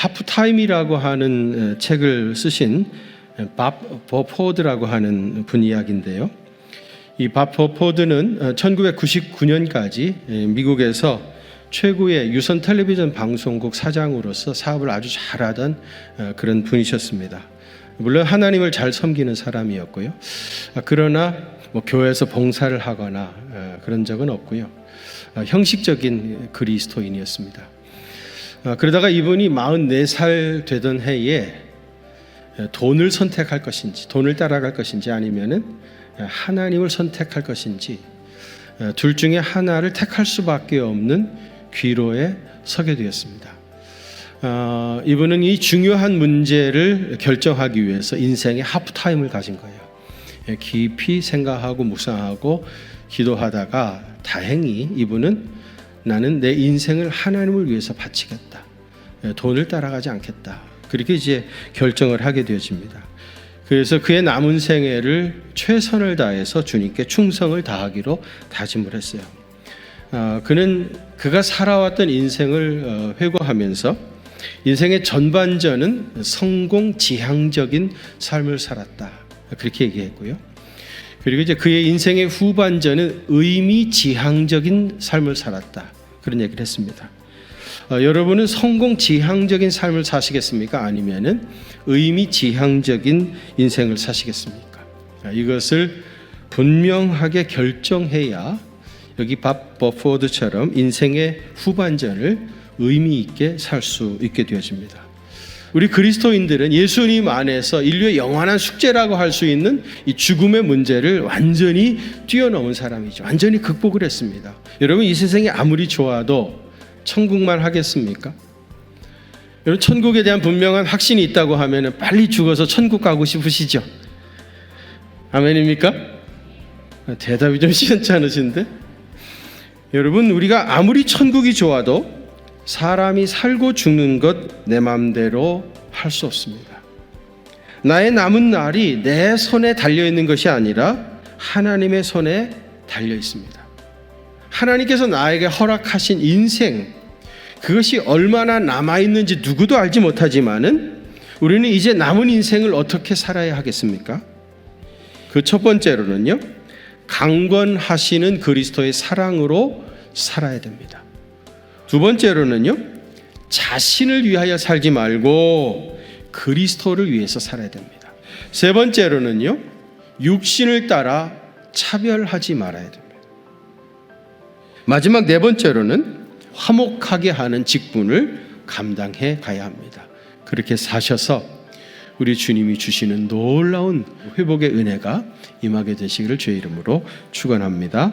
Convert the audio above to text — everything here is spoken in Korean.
하프타임이라고 하는 책을 쓰신 밥 버포드라고 하는 분 이야기인데요. 이밥 버포드는 1999년까지 미국에서 최고의 유선 텔레비전 방송국 사장으로서 사업을 아주 잘하던 어, 그런 분이셨습니다. 물론 하나님을 잘 섬기는 사람이었고요. 아, 그러나 뭐 교회에서 봉사를 하거나 어, 그런 적은 없고요. 아, 형식적인 그리스도인이었습니다. 아, 그러다가 이분이 44살 되던 해에 돈을 선택할 것인지, 돈을 따라갈 것인지 아니면은 하나님을 선택할 것인지 둘 중에 하나를 택할 수밖에 없는 귀로에 서게 되었습니다. 어, 이분은 이 중요한 문제를 결정하기 위해서 인생의 하프타임을 가진 거예요. 예, 깊이 생각하고 묵상하고 기도하다가 다행히 이분은 나는 내 인생을 하나님을 위해서 바치겠다. 예, 돈을 따라가지 않겠다. 그렇게 이제 결정을 하게 되어집니다. 그래서 그의 남은 생애를 최선을 다해서 주님께 충성을 다하기로 다짐을 했어요. 어, 그는 그가 살아왔던 인생을 어, 회고하면서 인생의 전반전은 성공 지향적인 삶을 살았다. 그렇게 얘기했고요. 그리고 이제 그의 인생의 후반전은 의미 지향적인 삶을 살았다. 그런 얘기를 했습니다. 어, 여러분은 성공 지향적인 삶을 사시겠습니까? 아니면은 의미 지향적인 인생을 사시겠습니까? 이것을 분명하게 결정해야 여기 밥 버포드처럼 인생의 후반전을 의미 있게 살 수 있게 되어집니다. 우리 그리스도인들은 예수님 안에서 인류의 영원한 숙제라고 할 수 있는 이 죽음의 문제를 완전히 뛰어넘은 사람이죠. 완전히 극복을 했습니다. 여러분 이 세상이 아무리 좋아도 천국만 하겠습니까? 여러분 천국에 대한 분명한 확신이 있다고 하면 빨리 죽어서 천국 가고 싶으시죠? 아멘입니까? 대답이 좀 시원찮으신데? 여러분 우리가 아무리 천국이 좋아도 사람이 살고 죽는 것 내 마음대로 할 수 없습니다. 나의 남은 날이 내 손에 달려 있는 것이 아니라 하나님의 손에 달려 있습니다. 하나님께서 나에게 허락하신 인생 그것이 얼마나 남아 있는지 누구도 알지 못하지만은 우리는 이제 남은 인생을 어떻게 살아야 하겠습니까? 그 첫 번째로는요. 강권하시는 그리스도의 사랑으로 살아야 됩니다. 두 번째로는요. 자신을 위하여 살지 말고 그리스도를 위해서 살아야 됩니다. 세 번째로는요. 육신을 따라 차별하지 말아야 됩니다. 마지막 네 번째로는 화목하게 하는 직분을 감당해 가야 합니다. 그렇게 사셔서 우리 주님이 주시는 놀라운 회복의 은혜가 임하게 되시기를 주의 이름으로 축원합니다.